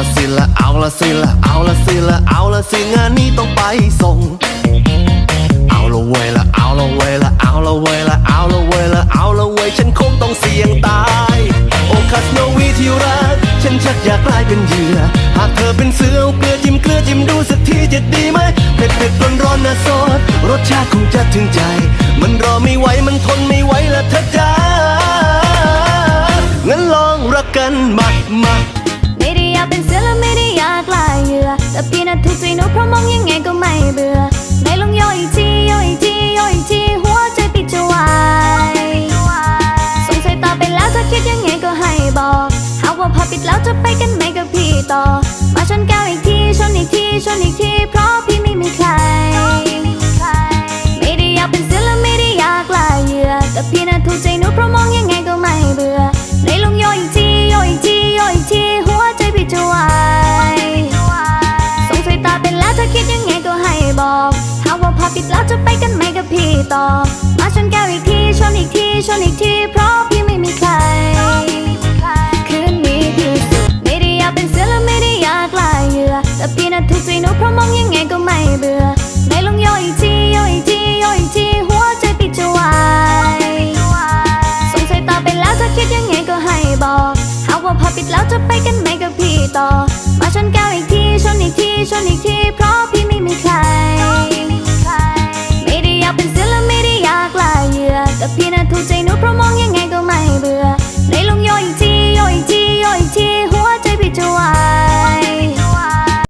ละสิละเอาละสิละเอาละสิละเอาละสิงานนี้ต้องไปส่ง เอาละเวยละเอาละเวยละเอาละเวยละเอาละเวยละเอาละเวยฉันคงต้องเสี่ยงตาย โอคาสโนวีที่รักฉันชักอยากกลายเป็นเหยื่อ หากเธอเป็นเสือเอาเกลือจิ้มเกลือจิ้มดูสักทีจะดีไหมเผ็ดเผ็ดร้อนร้อนนะซอสรสชาติคงจะถึงใจ มันรอไม่ไหวมันทนไม่ไหวละเธอจ้างั้นลองรักกันมามา ดีนะถูกใจหนูเพราะมองยังไงก็ไม่เบื่อไหนลองย่อยอีกทีย่อยอีกทีย่อยอีกทีหัวใจปิดจะวายสงสัยตาไปแล้วจะคิดยังไงก็ให้บอกหากว่าพอปิดแล้วจะไปกันไหมกับพี่ต่อ จะไปกันไหมกับพี่ต่อ มาชนแก้วอีกทีชนอีกทีชนอีกทีเพราะพี่ไม่มีใคร คืนนี้ที่สุดไม่ได้อยากเป็นเสือและไม่ได้อยากลายเหยื่อแต่พี่น่ะถูกใจหนูเพราะมองยังไงก็ไม่เบื่อไหนลงย่อยอีกทีย่อยอีกทีย่อยอีกทีหัวใจปิดจะวายสงสัยตาไปแล้วถ้าคิดยังไงก็ให้บอกหากว่าพอปิดแล้วจะไปกันไหมกับพี่ต่อ มาชนแก้วอีกทีชนอีกทีชนอีกทีเพราะพี่